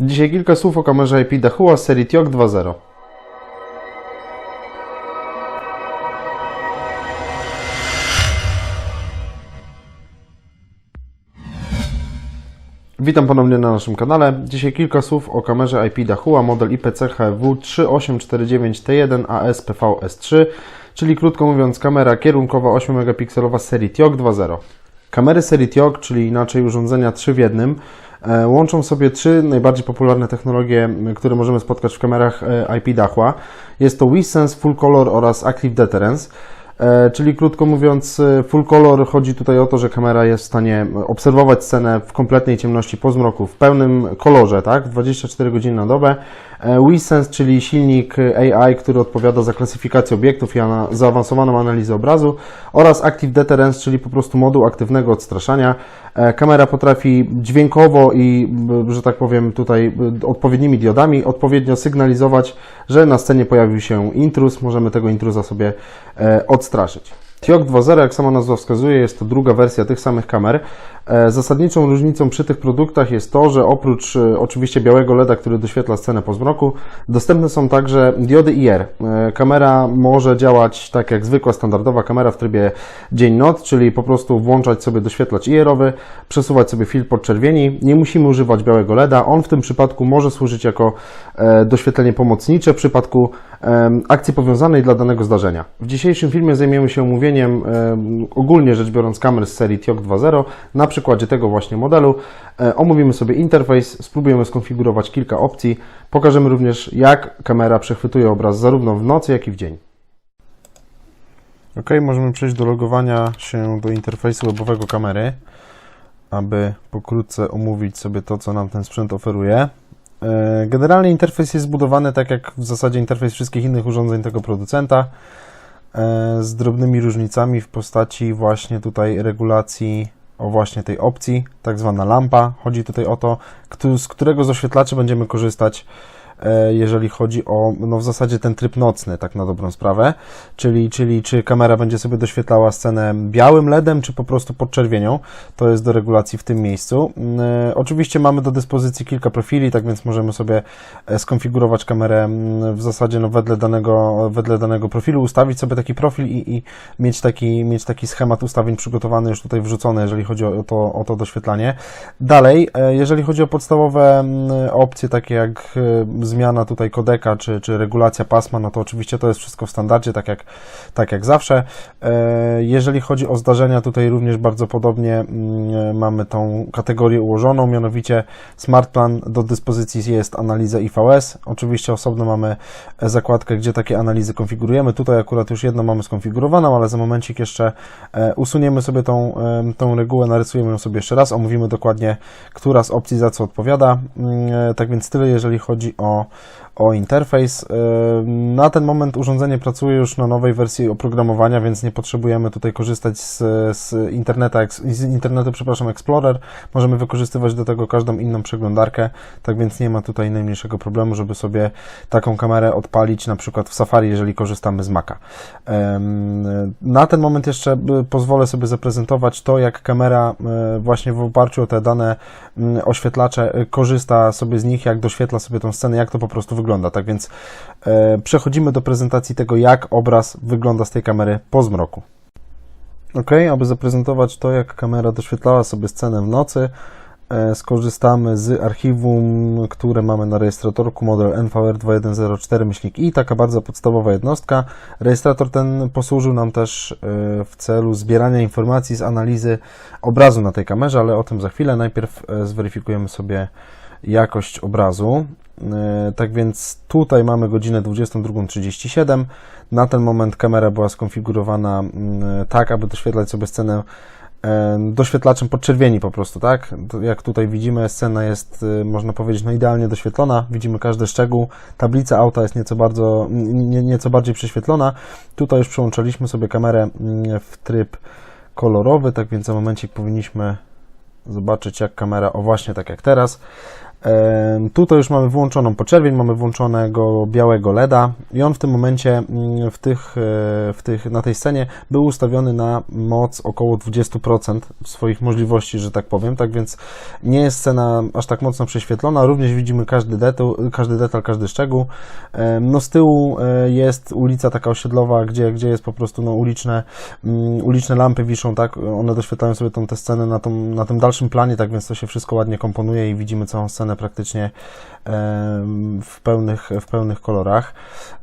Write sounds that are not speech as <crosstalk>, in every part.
Dzisiaj kilka słów o kamerze IP Dahua serii TIOG 2.0. Witam ponownie na naszym kanale. Dzisiaj kilka słów o kamerze IP Dahua model IPC HW 3849T1 AS-PV-S3, czyli krótko mówiąc kamera kierunkowa 8 megapikselowa serii TIOG 2.0. Kamery serii TIOG, czyli inaczej urządzenia 3 w jednym, e, łączą sobie trzy najbardziej popularne technologie, które możemy spotkać w kamerach e, IP Dahua. Jest to WeSense Full Color oraz Active Deterrence. E, Czyli krótko mówiąc, full color chodzi tutaj o to, że kamera jest w stanie obserwować scenę w kompletnej ciemności po zmroku, w pełnym kolorze, tak? 24 godziny na dobę. E, WeSense, czyli silnik AI, który odpowiada za klasyfikację obiektów i zaawansowaną analizę obrazu oraz Active Deterrence, czyli po prostu moduł aktywnego odstraszania. E, Kamera potrafi dźwiękowo i, że tak powiem, tutaj odpowiednimi diodami odpowiednio sygnalizować, że na scenie pojawił się intruz. Możemy tego intruza sobie e, odstraszyć. TIOG 2.0, jak sama nazwa wskazuje, jest to druga wersja tych samych kamer. E, Zasadniczą różnicą przy tych produktach jest to, że oprócz e, oczywiście białego LEDa, który doświetla scenę po zmroku, dostępne są także diody IR. E, Kamera może działać tak jak zwykła, standardowa kamera w trybie dzień-noc, czyli po prostu włączać sobie doświetlacz IR-owy, przesuwać sobie filtr podczerwieni. Nie musimy używać białego LEDa. On w tym przypadku może służyć jako doświetlenie pomocnicze w przypadku akcji powiązanej dla danego zdarzenia. W dzisiejszym filmie zajmiemy się omówieniem em, ogólnie rzecz biorąc kamer z serii TIOG 2.0 na przykładzie tego właśnie modelu. E, Omówimy sobie interfejs, spróbujemy skonfigurować kilka opcji. Pokażemy również jak kamera przechwytuje obraz zarówno w nocy, jak i w dzień. Ok, możemy przejść do logowania się do interfejsu webowego kamery, aby pokrótce omówić sobie to, co nam ten sprzęt oferuje. E, Generalnie interfejs jest zbudowany tak jak w zasadzie interfejs wszystkich innych urządzeń tego producenta, e, z drobnymi różnicami w postaci właśnie tutaj regulacji o właśnie tej opcji, tak zwana lampa. Chodzi tutaj o to, z którego z oświetlaczy będziemy korzystać, jeżeli chodzi o, no w zasadzie ten tryb nocny, tak na dobrą sprawę, czyli, czyli czy kamera będzie sobie doświetlała scenę białym LEDem, czy po prostu podczerwienią, to jest do regulacji w tym miejscu. Mm, e, Oczywiście mamy do dyspozycji kilka profili, tak więc możemy sobie e, skonfigurować kamerę mm, w zasadzie no, wedle, danego, wedle danego profilu, ustawić sobie taki profil i, i mieć, taki, mieć taki schemat ustawień przygotowany już tutaj wrzucony, jeżeli chodzi o to, o to doświetlanie. Dalej, e, jeżeli chodzi o podstawowe mm, opcje, takie jak e, zmiana tutaj kodeka, czy, czy regulacja pasma, no to oczywiście to jest wszystko w standardzie, tak jak, tak jak zawsze. E, Jeżeli chodzi o zdarzenia, tutaj również bardzo podobnie mm, mamy tą kategorię ułożoną, mianowicie SmartPlan do dyspozycji jest analiza IVS. Oczywiście osobno mamy e, zakładkę, gdzie takie analizy konfigurujemy. Tutaj akurat już jedną mamy skonfigurowaną, ale za momencik jeszcze e, usuniemy sobie tą, tą regułę, narysujemy ją sobie jeszcze raz, omówimy dokładnie, która z opcji za co odpowiada. Mm, e, Tak więc tyle, jeżeli chodzi o, 哦。O interfejs. Na ten moment urządzenie pracuje już na nowej wersji oprogramowania, więc nie potrzebujemy tutaj korzystać z, z, interneta, z internetu, przepraszam, Explorer. Możemy wykorzystywać do tego każdą inną przeglądarkę, tak więc nie ma tutaj najmniejszego problemu, żeby sobie taką kamerę odpalić na przykład w Safari, jeżeli korzystamy z Maca. Na ten moment jeszcze y, pozwolę sobie zaprezentować to, jak kamera y, właśnie w oparciu o te dane mm, oświetlacze y, korzysta sobie z nich, jak doświetla sobie tą scenę, jak to po prostu wygląda. Tak więc e, przechodzimy do prezentacji tego, jak obraz wygląda z tej kamery po zmroku. Ok, aby zaprezentować to, jak kamera doświetlała sobie scenę w nocy, e, skorzystamy z archiwum, które mamy na rejestratorku model NVR2104-i, taka bardzo podstawowa jednostka. Rejestrator ten posłużył nam też e, w celu zbierania informacji z analizy obrazu na tej kamerze, ale o tym za chwilę. Najpierw e, zweryfikujemy sobie jakość obrazu. E, Tak więc tutaj mamy godzinę 22.37. Na ten moment kamera była skonfigurowana mm, tak, aby doświetlać sobie scenę e, doświetlaczem podczerwieni po prostu, tak? Jak tutaj widzimy, scena jest, e, można powiedzieć, no idealnie doświetlona, widzimy każdy szczegół, tablica auta jest nieco, bardzo, nie, nieco bardziej prześwietlona. Tutaj już przełączaliśmy sobie kamerę mm, w tryb kolorowy, tak więc za momencik powinniśmy zobaczyć jak kamera, o właśnie tak jak teraz. Tutaj już mamy włączoną poczerwień, mamy włączonego białego LEDa i on w tym momencie mm, w tych, e, w tych, na tej scenie był ustawiony na moc około 20% swoich możliwości, że tak powiem, tak więc nie jest scena aż tak mocno prześwietlona, również widzimy każdy detal, każdy, detal, każdy szczegół. No z tyłu e, jest ulica taka osiedlowa, gdzie, gdzie jest po prostu no, uliczne, mm, uliczne lampy wiszą, tak, one doświetlają sobie tą tę scenę na, tą, na tym dalszym planie, tak więc to się wszystko ładnie komponuje i widzimy całą scenę praktycznie w pełnych, w pełnych kolorach.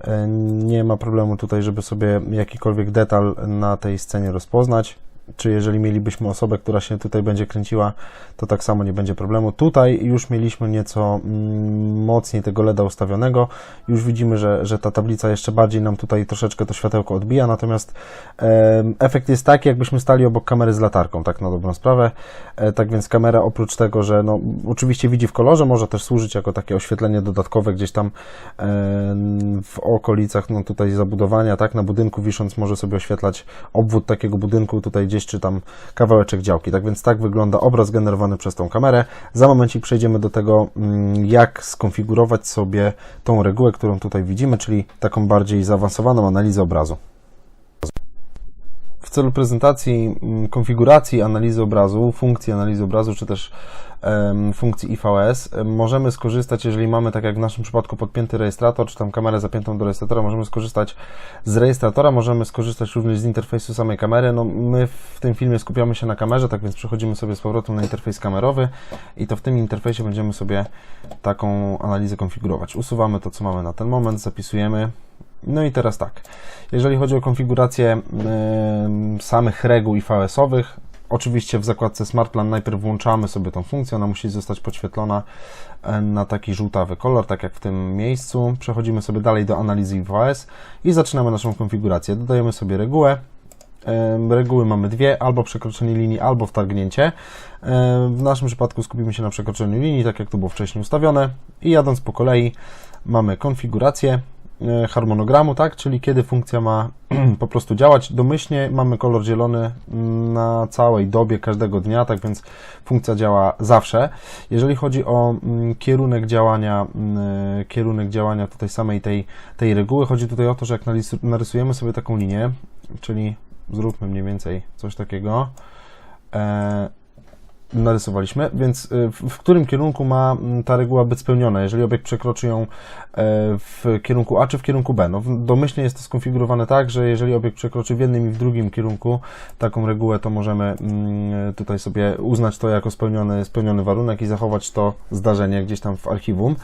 E, Nie ma problemu tutaj, żeby sobie jakikolwiek detal na tej scenie rozpoznać. Czy jeżeli mielibyśmy osobę, która się tutaj będzie kręciła, to tak samo nie będzie problemu. Tutaj już mieliśmy nieco mm, mocniej tego LEDa ustawionego. Już widzimy, że, że ta tablica jeszcze bardziej nam tutaj troszeczkę to światełko odbija, natomiast em, efekt jest taki, jakbyśmy stali obok kamery z latarką, tak na dobrą sprawę. E, tak więc kamera oprócz tego, że no, oczywiście widzi w kolorze, może też służyć jako takie oświetlenie dodatkowe gdzieś tam em, w okolicach, no tutaj zabudowania, tak, na budynku wisząc może sobie oświetlać obwód takiego budynku tutaj gdzieś, czy tam kawałeczek działki. Tak więc tak wygląda obraz generowany przez tą kamerę. Za momencik przejdziemy do tego, mm, jak skonfigurować sobie tą regułę, którą tutaj widzimy, czyli taką bardziej zaawansowaną analizę obrazu. Celu prezentacji mm, konfiguracji analizy obrazu, funkcji analizy obrazu, czy też funkcji IVS, em, możemy skorzystać, jeżeli mamy, tak jak w naszym przypadku, podpięty rejestrator, czy tam kamerę zapiętą do rejestratora, możemy skorzystać z rejestratora, możemy skorzystać również z interfejsu samej kamery. No, my w tym filmie skupiamy się na kamerze, tak więc przechodzimy sobie z powrotem na interfejs kamerowy i to w tym interfejsie będziemy sobie taką analizę konfigurować. Usuwamy to, co mamy na ten moment, zapisujemy. No i teraz tak, jeżeli chodzi o konfigurację samych reguł IVS-owych, oczywiście w zakładce Smart Plan najpierw włączamy sobie tą funkcję, ona musi zostać podświetlona e, na taki żółtawy kolor, tak jak w tym miejscu. Przechodzimy sobie dalej do analizy IVS i zaczynamy naszą konfigurację. Dodajemy sobie regułę, Reguły mamy dwie, albo przekroczenie linii, albo wtargnięcie. W naszym przypadku skupimy się na przekroczeniu linii, tak jak to było wcześniej ustawione. I jadąc po kolei mamy konfigurację harmonogramu, tak, czyli kiedy funkcja ma <clears throat> po prostu działać. Domyślnie mamy kolor zielony na całej dobie każdego dnia, tak więc funkcja działa zawsze. Jeżeli chodzi o mm, kierunek działania, mm, kierunek działania tutaj samej tej, tej reguły, chodzi tutaj o to, że jak narys- narysujemy sobie taką linię, czyli zróbmy mniej więcej coś takiego. E, narysowaliśmy, więc y, w, którym kierunku ma mm, ta reguła być spełniona, jeżeli obiekt przekroczy ją e, w kierunku A czy w kierunku B. No, domyślnie jest to skonfigurowane tak, że jeżeli obiekt przekroczy w jednym i w drugim kierunku taką regułę, to możemy mm, tutaj sobie uznać to jako spełniony, spełniony warunek i zachować to zdarzenie gdzieś tam w archiwum.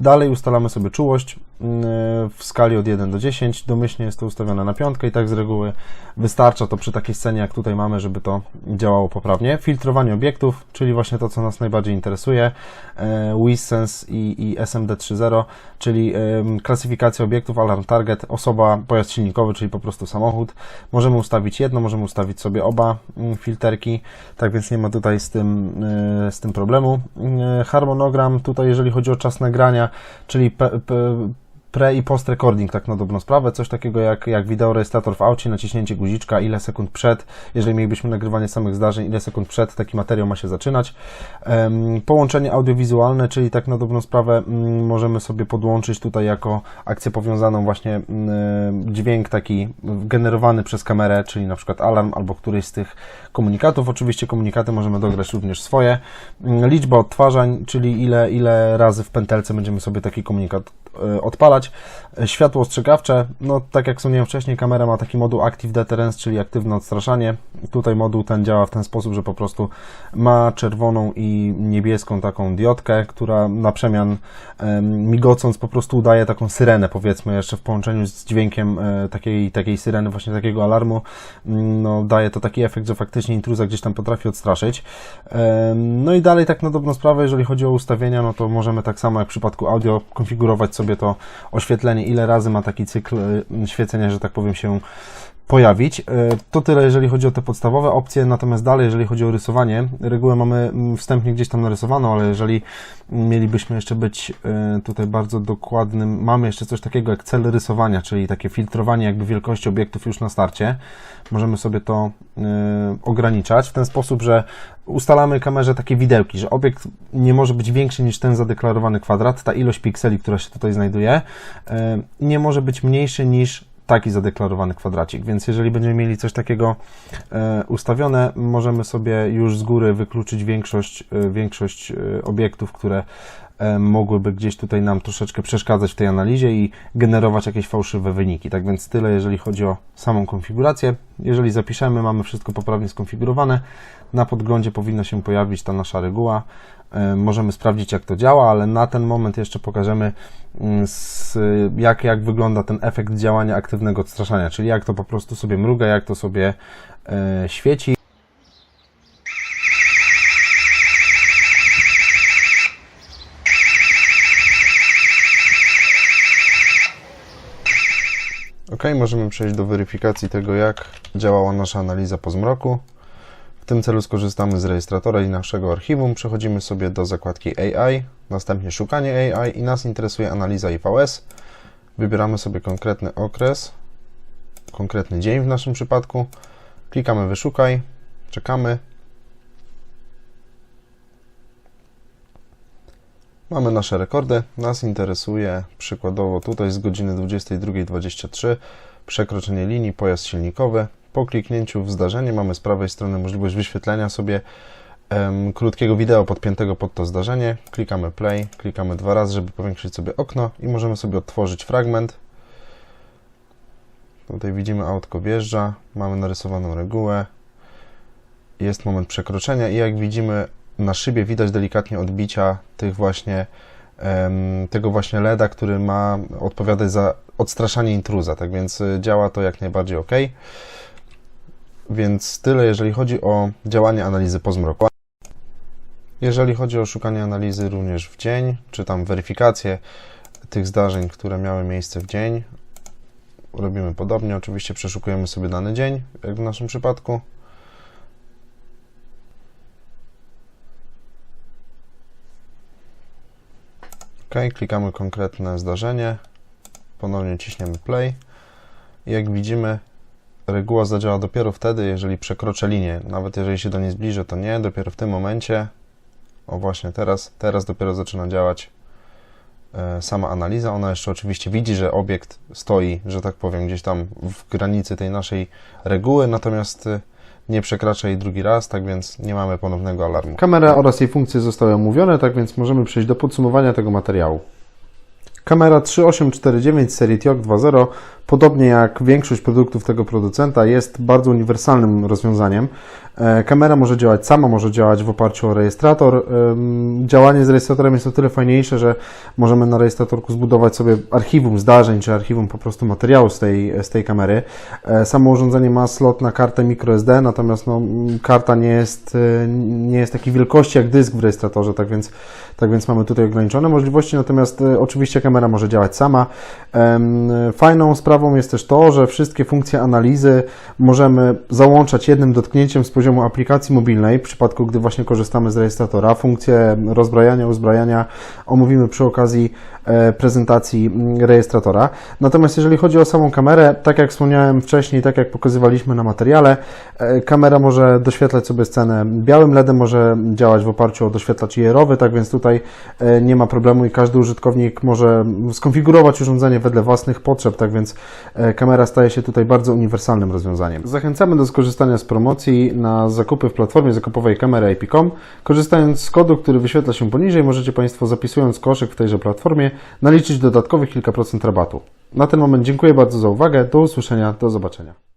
Dalej ustalamy sobie czułość mm, w skali od 1 do 10. Domyślnie jest to ustawione na piątkę i tak z reguły wystarcza to przy takiej scenie, jak tutaj mamy, żeby to działało poprawnie. Filtrowanie obiektów, czyli właśnie to, co nas najbardziej interesuje. E, WISense i, i SMD 3.0, czyli klasyfikacja obiektów, alarm target, osoba, pojazd silnikowy, czyli po prostu samochód. Możemy ustawić jedno, możemy ustawić sobie oba mm, filterki, tak więc nie ma tutaj z tym, e, z tym problemu. E, Harmonogram tutaj, jeżeli chodzi o czas nagrania, czyli pe, pe, pre i post recording, tak na dobrą sprawę, coś takiego jak, jak wideorejestrator w aucie, naciśnięcie guziczka, ile sekund przed, jeżeli mielibyśmy nagrywanie samych zdarzeń, ile sekund przed taki materiał ma się zaczynać. Połączenie audiowizualne, czyli tak na dobrą sprawę mm, możemy sobie podłączyć tutaj jako akcję powiązaną właśnie mm, dźwięk taki generowany przez kamerę, czyli na przykład alarm albo któryś z tych komunikatów. Oczywiście komunikaty możemy dograć również swoje. Mm, Liczba odtwarzań, czyli ile, ile razy w pętelce będziemy sobie taki komunikat e, odpalać. E, Światło ostrzegawcze, no tak jak wspomniałem wcześniej, kamera ma taki moduł Active Deterrence, czyli aktywne odstraszanie. Tutaj moduł ten działa w ten sposób, że po prostu ma czerwoną i niebieską taką diodkę, która na przemian em, migocąc po prostu udaje taką syrenę, powiedzmy, jeszcze w połączeniu z dźwiękiem e, takiej, takiej syreny, właśnie takiego alarmu, mm, no daje to taki efekt, że faktycznie intruza gdzieś tam potrafi odstraszyć. No i dalej tak na dobrą sprawę, jeżeli chodzi o ustawienia, no to możemy tak samo jak w przypadku audio konfigurować sobie to oświetlenie, ile razy ma taki cykl y, świecenia, że tak powiem się pojawić. E, To tyle, jeżeli chodzi o te podstawowe opcje, natomiast dalej, jeżeli chodzi o rysowanie, regułę mamy mm, wstępnie gdzieś tam narysowaną, ale jeżeli mielibyśmy jeszcze być e, tutaj bardzo dokładnym, mamy jeszcze coś takiego jak cel rysowania, czyli takie filtrowanie jakby wielkości obiektów już na starcie. Możemy sobie to e, ograniczać w ten sposób, że ustalamy kamerze takie widełki, że obiekt nie może być większy niż ten zadeklarowany kwadrat, ta ilość pikseli, która się tutaj znajduje, nie może być mniejszy niż taki zadeklarowany kwadracik, więc jeżeli będziemy mieli coś takiego e, ustawione, możemy sobie już z góry wykluczyć większość, e, większość e, obiektów, które mogłyby gdzieś tutaj nam troszeczkę przeszkadzać w tej analizie i generować jakieś fałszywe wyniki. Tak więc tyle, jeżeli chodzi o samą konfigurację. Jeżeli zapiszemy, mamy wszystko poprawnie skonfigurowane, na podglądzie powinna się pojawić ta nasza reguła. Możemy sprawdzić, jak to działa, ale na ten moment jeszcze pokażemy, mm, jak, jak wygląda ten efekt działania aktywnego odstraszania, czyli jak to po prostu sobie mruga, jak to sobie e, świeci. Ok, możemy przejść do weryfikacji tego, jak działała nasza analiza po zmroku. W tym celu skorzystamy z rejestratora i naszego archiwum. Przechodzimy sobie do zakładki AI, następnie szukanie AI i nas interesuje analiza IPS. Wybieramy sobie konkretny okres, konkretny dzień w naszym przypadku. Klikamy wyszukaj, czekamy. Mamy nasze rekordy. Nas interesuje przykładowo tutaj z godziny 22.23 przekroczenie linii, pojazd silnikowy. Po kliknięciu w zdarzenie mamy z prawej strony możliwość wyświetlenia sobie em, krótkiego wideo podpiętego pod to zdarzenie. Klikamy play, klikamy dwa razy, żeby powiększyć sobie okno i możemy sobie odtworzyć fragment. Tutaj widzimy autko wjeżdża, mamy narysowaną regułę. Jest moment przekroczenia i jak widzimy na szybie widać delikatnie odbicia tych właśnie tego właśnie LEDa, który ma odpowiadać za odstraszanie intruza, tak więc y, działa to jak najbardziej ok. Więc tyle, jeżeli chodzi o działanie analizy po zmroku. Jeżeli chodzi o szukanie analizy również w dzień, czy tam weryfikację tych zdarzeń, które miały miejsce w dzień, robimy podobnie. Oczywiście przeszukujemy sobie dany dzień, jak w naszym przypadku. OK, klikamy konkretne zdarzenie, ponownie ciśniemy play jak widzimy reguła zadziała dopiero wtedy, jeżeli przekroczę linię. Nawet jeżeli się do niej zbliżę, to nie. Dopiero w tym momencie, o właśnie teraz, teraz dopiero zaczyna działać e, sama analiza. Ona jeszcze oczywiście widzi, że obiekt stoi, że tak powiem, gdzieś tam w granicy tej naszej reguły, natomiast e, nie przekracza jej drugi raz, tak więc nie mamy ponownego alarmu. Kamera oraz jej funkcje zostały omówione, tak więc możemy przejść do podsumowania tego materiału. Kamera 3849 serii TIOG 2.0, podobnie jak większość produktów tego producenta, jest bardzo uniwersalnym rozwiązaniem. E, Kamera może działać sama, może działać w oparciu o rejestrator. Ym, Działanie z rejestratorem jest o tyle fajniejsze, że możemy na rejestratorku zbudować sobie archiwum zdarzeń, czy archiwum po prostu materiału z tej, z tej kamery. E, Samo urządzenie ma slot na kartę microSD, natomiast no, karta nie jest, e, nie jest takiej wielkości jak dysk w rejestratorze, tak więc, tak więc mamy tutaj ograniczone możliwości, natomiast e, oczywiście kamera może działać sama. Fajną sprawą jest też to, że wszystkie funkcje analizy możemy załączać jednym dotknięciem z poziomu aplikacji mobilnej, w przypadku gdy właśnie korzystamy z rejestratora. Funkcje rozbrajania, uzbrajania omówimy przy okazji e, prezentacji mm, rejestratora. Natomiast jeżeli chodzi o samą kamerę, tak jak wspomniałem wcześniej, tak jak pokazywaliśmy na materiale, e, kamera może doświetlać sobie scenę białym LEDem, może działać w oparciu o doświetlacz IR-owy, tak więc tutaj e, nie ma problemu i każdy użytkownik może skonfigurować urządzenie wedle własnych potrzeb, tak więc kamera staje się tutaj bardzo uniwersalnym rozwiązaniem. Zachęcamy do skorzystania z promocji na zakupy w platformie zakupowej kamery IP.com. Korzystając z kodu, który wyświetla się poniżej, możecie Państwo zapisując koszyk w tejże platformie naliczyć dodatkowych kilka procent rabatu. Na ten moment dziękuję bardzo za uwagę, do usłyszenia, do zobaczenia.